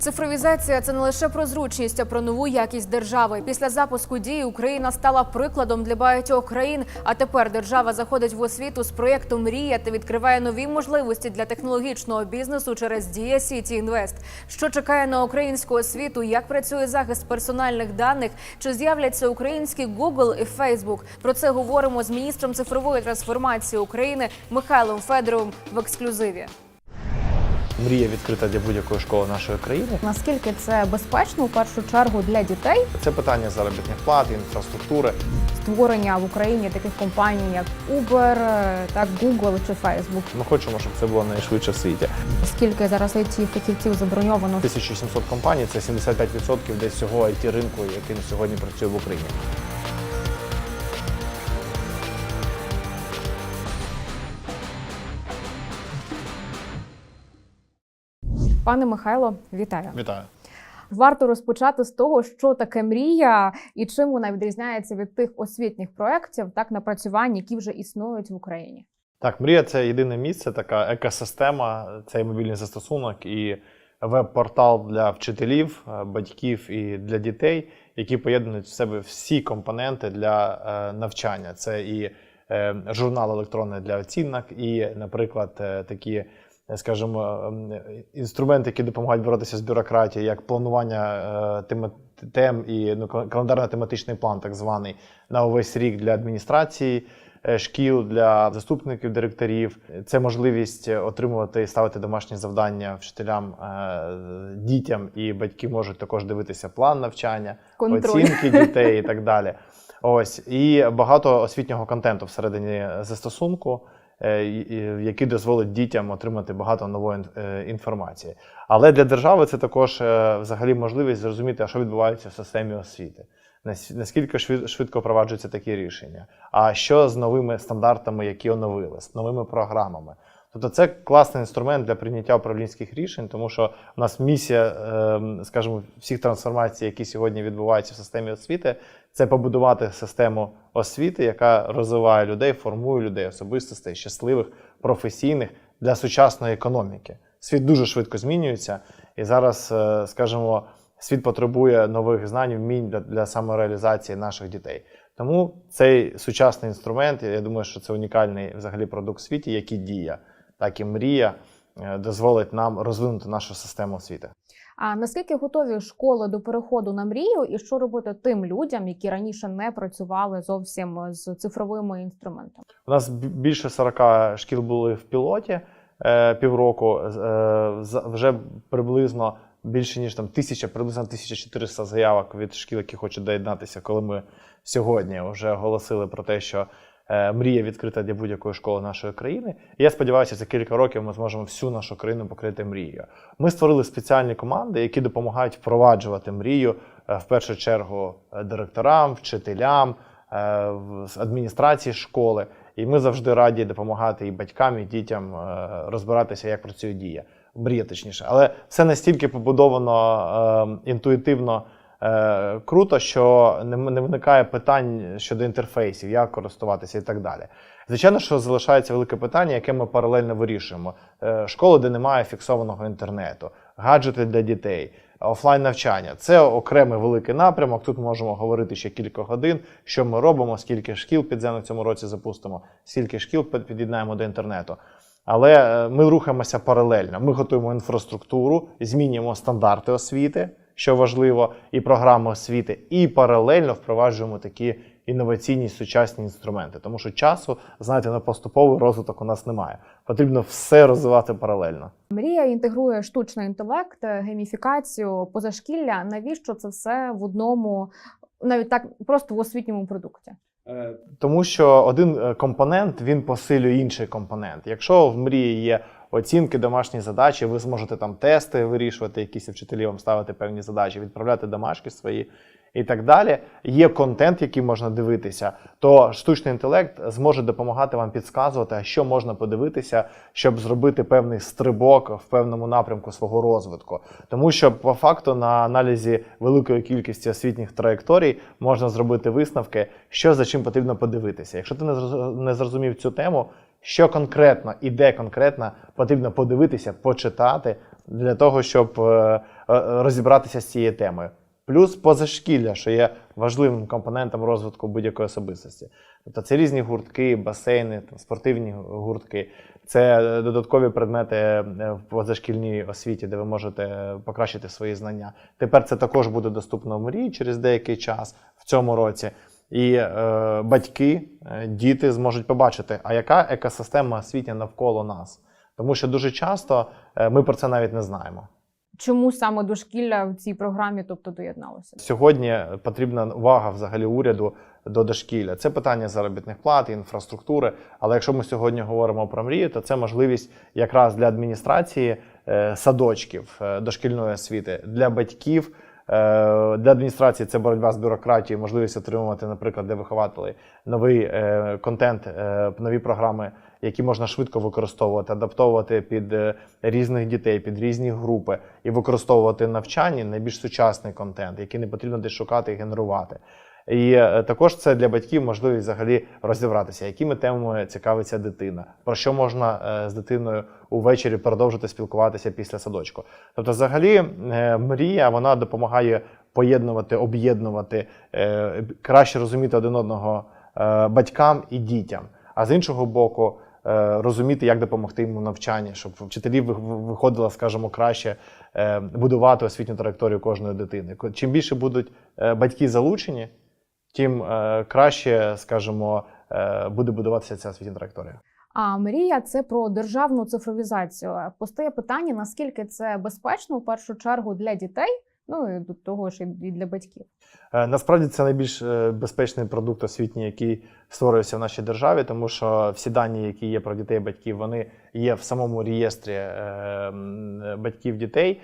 Цифровізація це не лише про зручність, а про нову якість держави. Після запуску дії Україна стала прикладом для багатьох країн. А тепер держава заходить в освіту з проєкту Мрія та відкриває нові можливості для технологічного бізнесу через Дія Сіті Інвест. Що чекає на українську освіту? Як працює захист персональних даних? Чи з'являться українські Google і Facebook? Про це говоримо з міністром цифрової трансформації України Михайлом Федоровим в ексклюзиві. Мрія відкрита для будь-якої школи нашої країни. Наскільки це безпечно у першу чергу для дітей? Це питання заробітних плат, інфраструктури. створення в Україні таких компаній, як Uber, е, так Google чи Facebook. Ми хочемо, щоб це було найшвидше в світі. Скільки зараз it фахівців заброньовано? 1700 компаній це 75% десь всього it ринку, який сьогодні працює в Україні. Пане Михайло, вітаю. Вітаю. Варто розпочати з того, що таке мрія і чим вона відрізняється від тих освітніх проєктів, так напрацювань, які вже існують в Україні. Так, мрія це єдине місце, така екосистема, цей мобільний застосунок і веб-портал для вчителів, е, батьків і для дітей, які поєднують в себе всі компоненти для е, навчання. Це і е, журнал електронний для оцінок, і, наприклад, такі. Е, Скажімо, ем, інструменти, які допомагають боротися з бюрократією, як планування е, тем і ну, календарно-тематичний план, так званий, на увесь рік для адміністрації е, шкіл, для заступників директорів. Це можливість отримувати і ставити домашні завдання вчителям, дітям, і батьки можуть також дивитися план навчання, Контроль. оцінки дітей і так далі. Ось і багато освітнього контенту всередині застосунку, який дозволить дітям отримати багато нової е, інформації. Але для держави це також е, взагалі можливість зрозуміти, що відбувається в системі освіти. Наскільки швидко впроваджуються такі рішення? А що з новими стандартами, які оновили, з новими програмами? Тобто це класний інструмент для прийняття управлінських рішень, тому що у нас місія, ем, скажімо, всіх трансформацій, які сьогодні відбуваються в системі освіти, це побудувати систему освіти, яка розвиває людей, формує людей, особистостей, щасливих, професійних для сучасної економіки. Світ дуже швидко змінюється, і зараз, е, скажімо, світ потребує нових знань, вмінь для, для самореалізації наших дітей. Тому цей сучасний інструмент, я думаю, що це унікальний взагалі продукт в світі, який діє, так і мрія, е, дозволить нам розвинути нашу систему освіти. А наскільки готові школи до переходу на мрію, і що робити тим людям, які раніше не працювали зовсім з цифровими інструментами? У нас більше 40 шкіл були в пілоті е, півроку. Е, вже приблизно більше ніж там 1000, приблизно 1400 заявок від шкіл, які хочуть доєднатися, коли ми сьогодні вже оголосили про те, що е, мрія відкрита для будь-якої школи нашої країни. І я сподіваюся, за кілька років ми зможемо всю нашу країну покрити мрією. Ми створили спеціальні команди, які допомагають впроваджувати мрію е, в першу чергу е, директорам, вчителям, е, адміністрації школи. І ми завжди раді допомагати і батькам, і дітям е, розбиратися, як працює дія. Мрія точніше. Але все настільки побудовано е, інтуїтивно е, круто, що не, не виникає питань щодо інтерфейсів, як користуватися і так далі. Звичайно, що залишається велике питання, яке ми паралельно вирішуємо. Е, школи, де немає фіксованого інтернету, гаджети для дітей, офлайн навчання це окремий великий напрямок. Тут можемо говорити ще кілька годин, що ми робимо, скільки шкіл підземно в цьому році запустимо, скільки шкіл під- під'єднаємо до інтернету. Але е, ми рухаємося паралельно. Ми готуємо інфраструктуру, змінюємо стандарти освіти, що важливо, і програми освіти, і паралельно впроваджуємо такі інноваційні сучасні інструменти. Тому що часу, знаєте, на поступовий розвиток у нас немає. Потрібно все розвивати паралельно. Мрія інтегрує штучний інтелект, е, гейміфікацію, позашкілля. Навіщо це все в одному, навіть так просто в освітньому продукті? Тому що один е, компонент він посилює інший компонент. Якщо в мрії є оцінки, домашні задачі, ви зможете там тести вирішувати, якісь вчителі вам ставити певні задачі, відправляти домашки свої і так далі. Є контент, який можна дивитися, то штучний інтелект зможе допомагати вам підказувати, що можна подивитися, щоб зробити певний стрибок в певному напрямку свого розвитку. Тому що по факту на аналізі великої кількості освітніх траєкторій можна зробити висновки, що за чим потрібно подивитися. Якщо ти не зрозумів цю тему, що конкретно і де конкретно потрібно подивитися, почитати для того, щоб е, е, розібратися з цією темою. Плюс позашкілля, що є важливим компонентом розвитку будь-якої особистості. Тобто це різні гуртки, басейни, спортивні гуртки, це е, додаткові предмети в позашкільній освіті, де ви можете покращити свої знання. Тепер це також буде доступно в мрії через деякий час в цьому році. І е, батьки, е, діти зможуть побачити, а яка екосистема освітня навколо нас. Тому що дуже часто е, ми про це навіть не знаємо. Чому саме дошкілля в цій програмі, тобто доєдналося? Сьогодні потрібна увага взагалі уряду до дошкілля. Це питання заробітних плат, інфраструктури. Але якщо ми сьогодні говоримо про мрію, то це можливість якраз для адміністрації е, садочків дошкільної освіти, для батьків. Е, Для адміністрації це боротьба з бюрократією, можливість отримувати, наприклад, для вихователів новий е, контент, е, нові програми, які можна швидко використовувати, адаптовувати під різних дітей, під різні групи і використовувати навчання найбільш сучасний контент, який не потрібно десь шукати і генерувати. І е, також це для батьків можливість взагалі розібратися, якими темами цікавиться дитина, про що можна е, з дитиною увечері продовжити спілкуватися після садочку. Тобто, взагалі, е, мрія вона допомагає поєднувати, об'єднувати, краще розуміти один одного батькам і дітям. А з іншого боку, розуміти, як допомогти їм у навчанні, щоб вчителі ви- ви- виходило, скажімо, краще будувати освітню траєкторію кожної дитини. Чим більше будуть батьки залучені, тим е, краще, скажімо, е, буде будуватися ця освітня траєкторія. А мрія це про державну цифровізацію. Постає питання, наскільки це безпечно в першу чергу для дітей, ну і до того ж і для батьків. Е, Насправді це найбільш е, безпечний продукт освітній, який створюється в нашій державі, тому що всі дані, які є про дітей батьків, вони є в самому реєстрі е, батьків дітей.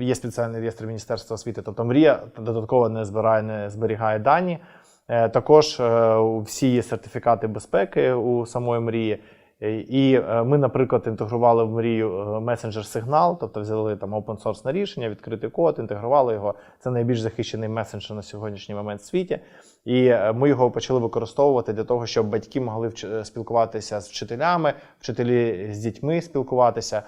Є спеціальний реєстр Міністерства освіти. Тобто мрія додатково не збирає, не зберігає дані. Також всі є сертифікати безпеки у самої мрії. Е, І е, ми, наприклад, інтегрували в мрію е, месенджер сигнал, тобто взяли там open source рішення, відкритий код, інтегрували його. Це найбільш захищений месенджер на сьогоднішній момент в світі. І ми його почали використовувати для того, щоб батьки могли спілкуватися з вчителями, вчителі з дітьми спілкуватися.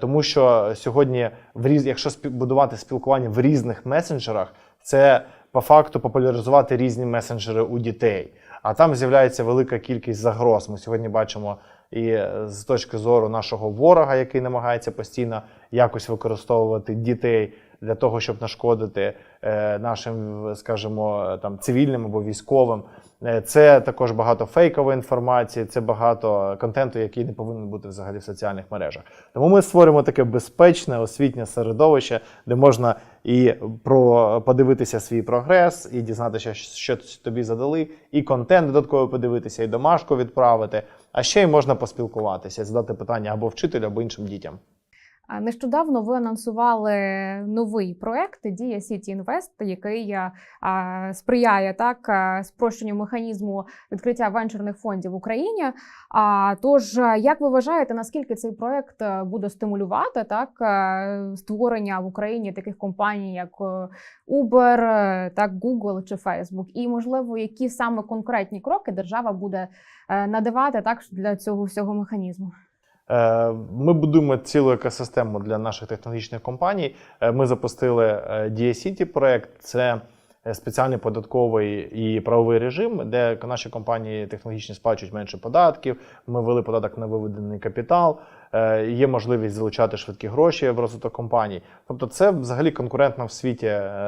Тому що сьогодні, в різ... якщо будувати спілкування в різних месенджерах, це по факту популяризувати різні месенджери у дітей. А там з'являється велика кількість загроз. Ми сьогодні бачимо і е, з точки зору нашого ворога, який намагається постійно якось використовувати дітей для того, щоб нашкодити е, нашим, скажімо, там цивільним або військовим. Е, Це також багато фейкової інформації, це багато контенту, який не повинен бути взагалі в соціальних мережах. Тому ми створюємо таке безпечне освітнє середовище, де можна і про подивитися свій прогрес, і дізнатися, що тобі задали, і контент додатково подивитися, і домашку відправити. А ще й можна поспілкуватися, задати питання або вчителю, або іншим дітям. Нещодавно ви анонсували новий проект Дія Сіті Інвест, який сприяє так спрощенню механізму відкриття венчурних фондів в Україні. А тож, як ви вважаєте, наскільки цей проект е, буде стимулювати так е, створення в Україні таких компаній, як е, Uber, так Google чи Facebook? І можливо, які саме конкретні кроки держава буде надавати так для цього всього механізму? Е, Ми будуємо цілу екосистему для наших технологічних компаній. Е, Ми запустили е, DIA-City проект. Це спеціальний податковий і правовий режим, де наші компанії технологічні сплачують менше податків. Ми ввели податок на виведений капітал. Є можливість залучати швидкі гроші в розвиток компаній. Тобто, це взагалі конкурентна в світі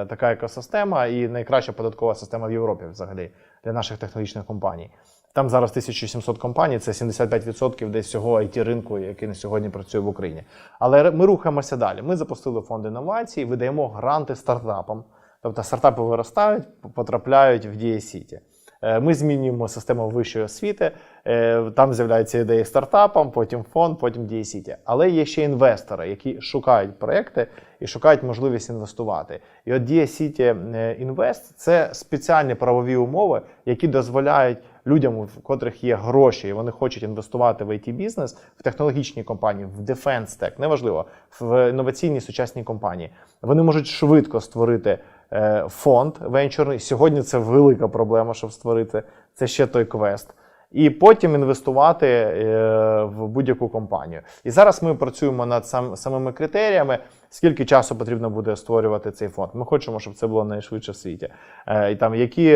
така екосистема і найкраща податкова система в Європі взагалі для наших технологічних компаній. Там зараз 1700 компаній, це 75% десь всього it ринку, який на сьогодні працює в Україні. Але ми рухаємося далі. Ми запустили фонд інновацій, видаємо гранти стартапам. Тобто стартапи виростають, потрапляють в Дія Сіті. Е, Ми змінюємо систему вищої освіти. е, Там з'являються ідеї стартапам, потім фонд, потім Дія Сіті. Але є ще інвестори, які шукають проекти і шукають можливість інвестувати. І от Дія Сіті Інвест це спеціальні правові умови, які дозволяють людям, у котрих є гроші, і вони хочуть інвестувати в it бізнес в технологічні компанії, в Defense Tech, неважливо, в інноваційні сучасні компанії. Вони можуть швидко створити е, фонд венчурний. Сьогодні це велика проблема, щоб створити. Це ще той квест. і потім інвестувати е, в будь-яку компанію. І зараз ми працюємо над сам, самими критеріями, скільки часу потрібно буде створювати цей фонд. Ми хочемо, щоб це було найшвидше в світі. Е, і там які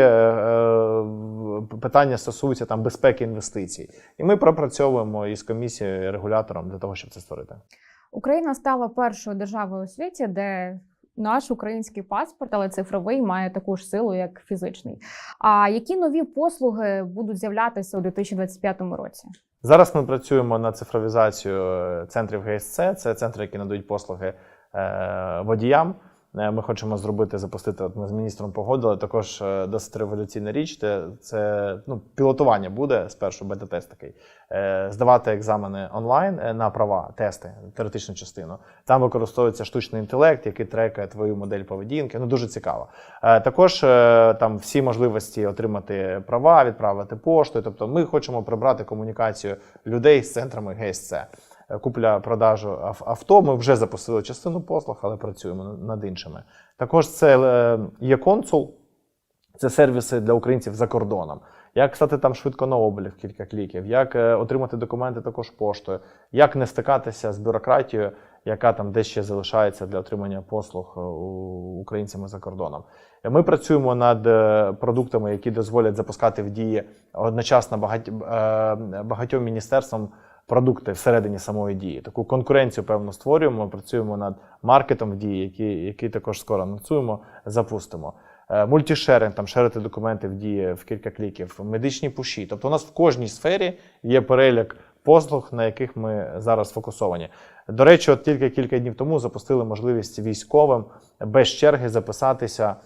питання стосуються там безпеки інвестицій. І ми пропрацьовуємо із комісією і регулятором для того, щоб це створити. Україна стала першою державою у світі, де наш український паспорт, але цифровий, має таку ж силу, як фізичний. А які нові послуги будуть з'являтися у 2025 році? Зараз ми працюємо над цифровізацією е, центрів ГСЦ. Це центри, які надають послуги е, водіям. Е, Ми хочемо зробити, запустити. От ми з міністром погодили. Також е, досить революційна річ. Це, це ну, пілотування буде спершу бета-тест такий. Е, Здавати екзамени онлайн на права, тести, теоретичну частину. Там використовується штучний інтелект, який трекає твою модель поведінки. Ну дуже цікаво. Також там всі можливості отримати права, відправити поштою. Тобто, ми хочемо прибрати комунікацію людей з центрами ГСЦ. Купля-продажу авто. Ми вже запустили частину послуг, але працюємо над іншими. Також це е, є консул, це сервіси для українців за кордоном. Як стати там швидко на облік кілька кліків, як е, отримати документи також поштою, як не стикатися з бюрократією, яка там десь ще залишається для отримання послуг е, українцями за кордоном. Ми працюємо над продуктами, які дозволять запускати в дії одночасно багатьом міністерствам продукти всередині самої дії. Таку конкуренцію, певно, створюємо. Працюємо над маркетом в дії, який, який також скоро анонсуємо, запустимо. Е, Мультішеринг, там шерити документи в дії в кілька кліків, медичні пуші. Тобто у нас в кожній сфері є перелік послуг, на яких ми зараз фокусовані. До речі, от тільки кілька днів тому запустили можливість військовим без черги записатися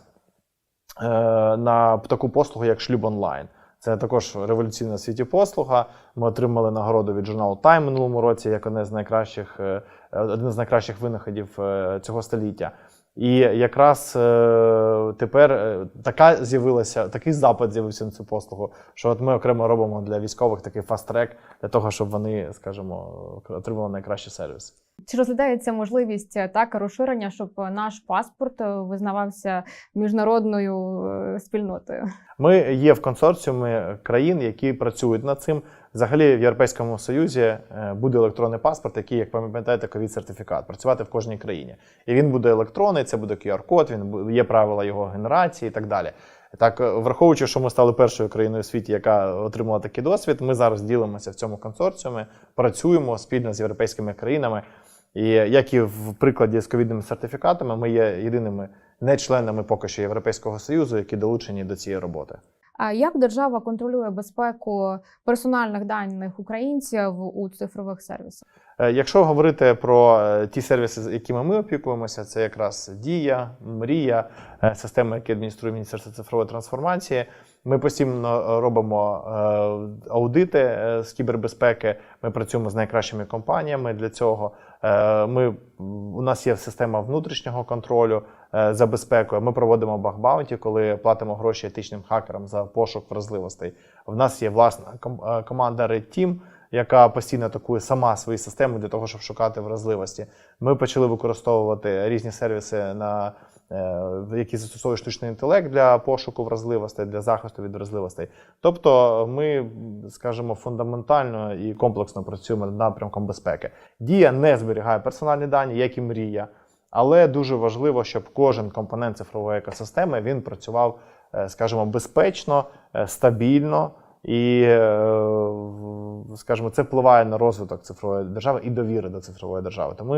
е, на таку послугу, як шлюб онлайн. Це також революційна світі послуга. Ми отримали нагороду від журналу Time минулому році як одне з найкращих, е, один з найкращих винаходів е, цього століття. І якраз е, тепер така з'явилася, такий запит з'явився на цю послугу, що от ми окремо робимо для військових такий фаст-трек для того, щоб вони, скажімо, отримали найкращий сервіс. Чи розглядається можливість е, так розширення, щоб наш паспорт е, визнавався міжнародною е, спільнотою? Ми є в консорціумі країн, які працюють над цим. Взагалі в Європейському Союзі е, буде електронний паспорт, який, як пам'ятаєте, ковід-сертифікат, працювати в кожній країні. І він буде електронний, це буде QR-код, він є правила його генерації і так далі. Так, е, враховуючи, що ми стали першою країною у світі, яка отримала такий досвід, ми зараз ділимося в цьому консорціумі, працюємо спільно з європейськими країнами. І як і в прикладі з ковідними сертифікатами, ми є єдиними не членами поки що Європейського Союзу, які долучені до цієї роботи. Як держава контролює безпеку персональних даних українців у цифрових сервісах? Е, Якщо говорити про е, ті сервіси, якими ми опікуємося, це якраз Дія, Мрія, системи, які адмініструє Міністерство цифрової трансформації. Ми постійно робимо е, аудити е, з кібербезпеки. Ми працюємо з найкращими компаніями для цього. Е, Ми, у нас є система внутрішнього контролю е, за безпекою. Ми проводимо багбаунті, коли платимо гроші етичним хакерам за пошук вразливостей. В нас є власна е, команда Red Team, яка постійно атакує сама свої системи для того, щоб шукати вразливості. Ми почали використовувати різні сервіси, на, е, які застосовують штучний інтелект для пошуку вразливостей, для захисту від вразливостей. Тобто ми, скажімо, фундаментально і комплексно працюємо над напрямком безпеки. Дія не зберігає персональні дані, як і мрія. Але дуже важливо, щоб кожен компонент цифрової екосистеми він працював, е, скажімо, безпечно, е, стабільно. І, е, скажімо, це впливає на розвиток цифрової держави і довіри до цифрової держави. Тому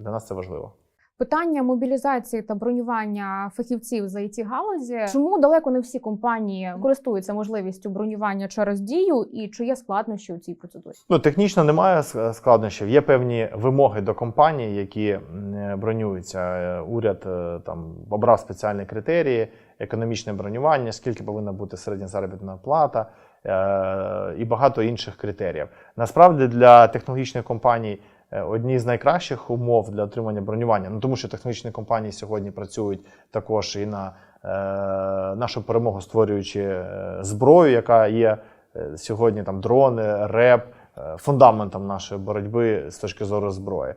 для нас це важливо. Питання мобілізації та бронювання фахівців за it галузі. Чому далеко не всі компанії користуються можливістю бронювання через дію, і чи є складнощі у цій процедурі? Ну, технічно немає складнощів. Є певні вимоги до компаній, які бронюються. Е, Уряд е, там обрав спеціальні критерії, економічне бронювання, скільки повинна бути середня заробітна плата е, і багато інших критеріїв. Насправді для технологічних компаній. Е, Одні з найкращих умов для отримання бронювання, ну тому що технологічні компанії сьогодні працюють також і на е, нашу перемогу, створюючи е, зброю, яка є е, сьогодні там дрони, РЕП, фундаментом нашої боротьби з точки зору зброї.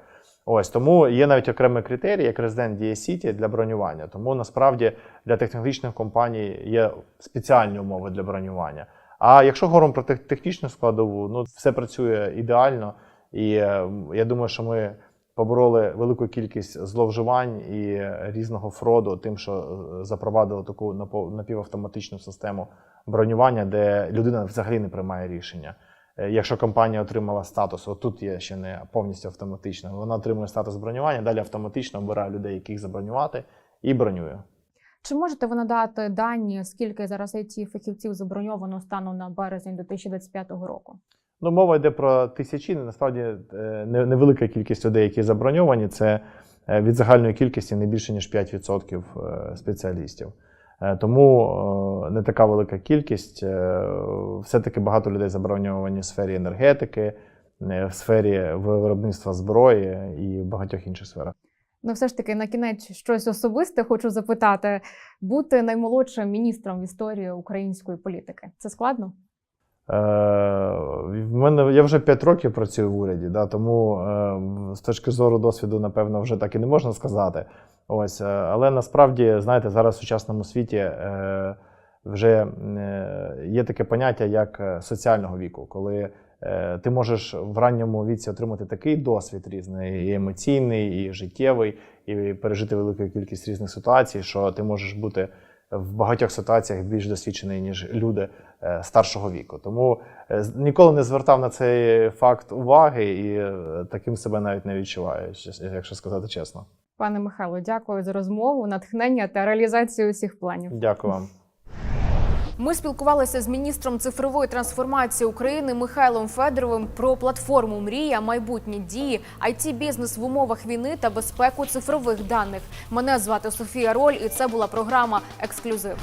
Ось тому є навіть окремий критерій, як Resident Dія City для бронювання. Тому насправді для технологічних компаній є спеціальні умови для бронювання. А якщо говоримо про технічну складову, ну все працює ідеально, і е, я думаю, що ми побороли велику кількість зловживань і різного фроду, тим, що е, запровадили таку напівавтоматичну систему бронювання, де людина взагалі не приймає рішення. Е, Якщо компанія отримала статус, отут є ще не повністю автоматично, вона отримує статус бронювання, далі автоматично обирає людей, яких забронювати, і бронює. Чи можете ви надати дані, скільки зараз it фахівців заброньовано станом на березень 2025 року? Ну, мова йде про тисячі. Насправді е, невелика кількість людей, які заброньовані, це е, від загальної кількості не більше ніж 5% е, спеціалістів. Тому не така велика кількість. Все-таки багато людей заброньовані в сфері енергетики, в сфері виробництва зброї і в багатьох інших сферах. Ну, все ж таки, на кінець щось особисте хочу запитати: бути наймолодшим міністром в історії української політики це складно? Е, в мене я вже 5 років працюю в уряді, да, тому е, з точки зору досвіду, напевно, вже так і не можна сказати. Ось, е, але насправді, знаєте, зараз в сучасному світі вже є таке поняття як соціального віку, коли ти можеш в ранньому віці отримати такий досвід різний, і емоційний, і життєвий, і пережити велику кількість різних ситуацій, що ти можеш бути в багатьох ситуаціях більш досвідчений, ніж люди е, старшого віку. Тому е, ніколи не звертав на цей факт уваги і е, таким себе навіть не відчуваю, якщо сказати чесно. Пане Михайло, дякую за розмову, натхнення та реалізацію усіх планів. Дякую вам. Ми спілкувалися з міністром цифрової трансформації України Михайлом Федоровим про платформу Мрія, майбутні дії, it бізнес в умовах війни та безпеку цифрових даних. Мене звати Софія Роль, і це була програма Ексклюзив.